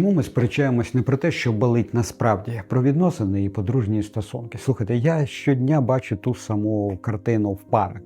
Тому ми сперечаємось не про те, що болить насправді, про відносини і подружні стосунки. Слухайте, я щодня бачу ту саму картину в парах.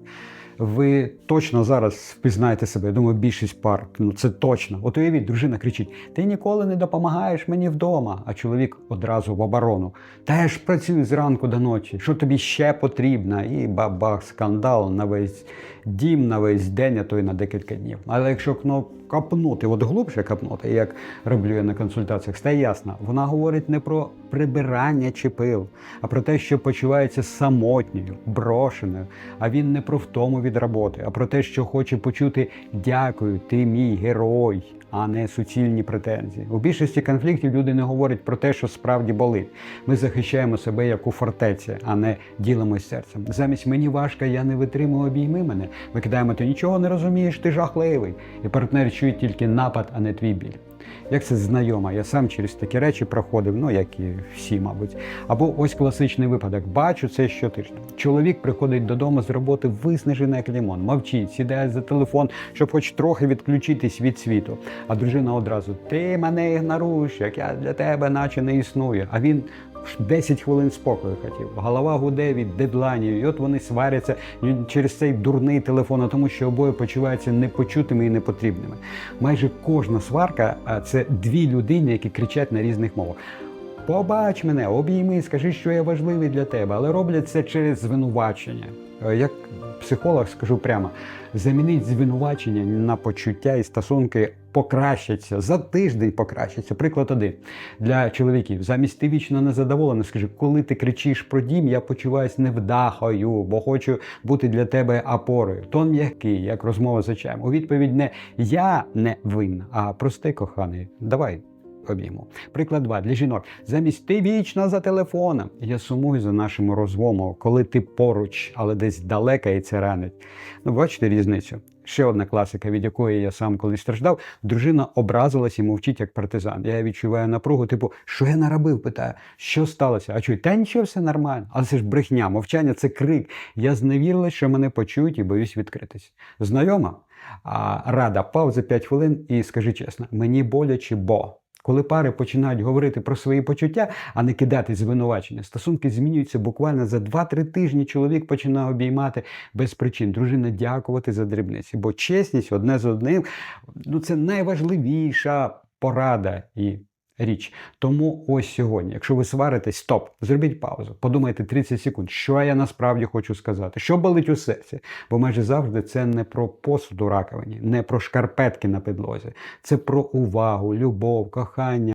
Ви точно зараз впізнаєте себе. Я думаю, більшість пар. Ну це точно. От уявіть, дружина кричить: Ти ніколи не допомагаєш мені вдома. А чоловік одразу в оборону. Та я ж працюю зранку до ночі. Що тобі ще потрібно? І бабах, скандал на весь дім, на весь день, а то й на декілька днів. Але якщо кно копнути, от глибше копнути, як роблю я на консультаціях, стає ясно. Вона говорить не про прибирання чи пил, а про те, що почувається самотньою, брошеною. А він не про втому від роботи, а про те, що хоче почути дякую, ти мій герой, а не суцільні претензії. У більшості конфліктів люди не говорять про те, що справді болить. Ми захищаємо себе як у фортеці, а не ділимось серцем. Замість мені важко, я не витримую обійми мене. Ми кидаємо, ти нічого не розумієш, ти жахливий. І партнер чує тільки напад, а не твій біль. Як це знайома, я сам через такі речі проходив, ну як і всі, мабуть. Або ось класичний випадок. Бачу це щотижня. Чоловік приходить додому з роботи виснажений як лімон, мовчить, сідає за телефон, щоб хоч трохи відключитись від світу. А дружина одразу: Ти мене ігноруєш, як я для тебе, наче не існую. А він 10 хвилин спокою хотів. Голова гуде від дедлайнів, і от вони сваряться через цей дурний телефон, а тому що обоє почуваються непочутими і непотрібними. Майже кожна сварка це дві людини, які кричать на різних мовах. Побач мене, обійми, скажи, що я важливий для тебе, але роблять це через звинувачення. Е, Як психолог скажу прямо, замінить звинувачення на почуття і стосунки покращаться за тиждень покращаться. Приклад один для чоловіків. Замість ти вічно незадоволений, скажи, коли ти кричиш про дім, я почуваюся невдахою, бо хочу бути для тебе опорою. Тон м'який, як розмова з очами. У відповідь не я не винна, а прости, коханий. Давай обійму. Приклад 2. для жінок. Замість ти вічно за телефоном. Я сумую за нашими розмовами, коли ти поруч, але десь далеко і це ранить. Ну, бачите різницю. Ще одна класика, від якої я сам колись страждав. Дружина образилась і мовчить як партизан. Я відчуваю напругу, типу, що я наробив? Питаю, що сталося? А чую, та нічого, все нормально. Але це ж брехня, мовчання це крик. Я зневірилась, що мене почують і боюсь відкритись. Знайома? А, рада, пауза 5 хвилин і скажи чесно, мені боляче, бо. Коли пари починають говорити про свої почуття, а не кидати звинувачення, стосунки змінюються буквально за 2-3 тижні. Чоловік починає обіймати без причин, дружина дякувати за дрібниці. Бо чесність одне з одним ну це найважливіша порада і річ. Тому ось сьогодні, якщо ви сваритесь, стоп, зробіть паузу, подумайте 30 секунд, що я насправді хочу сказати, що болить у серці. Бо майже завжди це не про посуд у раковині, не про шкарпетки на підлозі, це про увагу, любов, кохання.